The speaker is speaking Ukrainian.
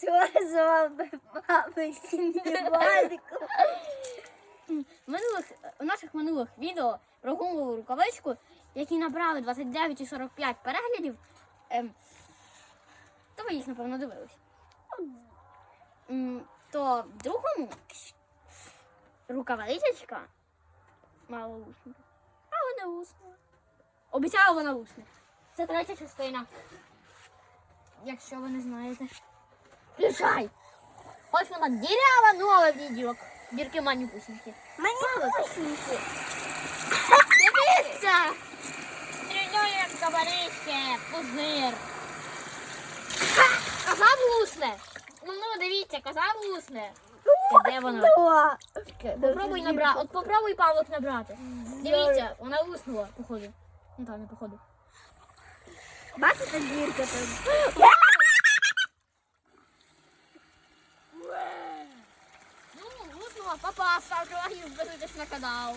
танцювали з вами. В минулих у наших минулих відео про гумову рукавичку, які набрали 29 і 45 переглядів, ем, то ви їх напевно дивились. М, То в другому рукавичечка мала усне. А вона усне. Обіцяю, вона усне. Це третя частина. Якщо ви не знаєте. Включай! Ось вона дірява нове відео. Дірки манюпусінькі. Мені пусінки. Дивіться! Стрільною як кабарище, пузир. Коза вусне. Ну, ну, дивіться, коза вусне. Де вона? Попробуй набрати. От попробуй павлок набрати. Дивіться, вона уснула, походу. Ну так, не походу. Бачите дірка там? Ну, уснула, папа, ставте лайк, підписуйтесь на канал.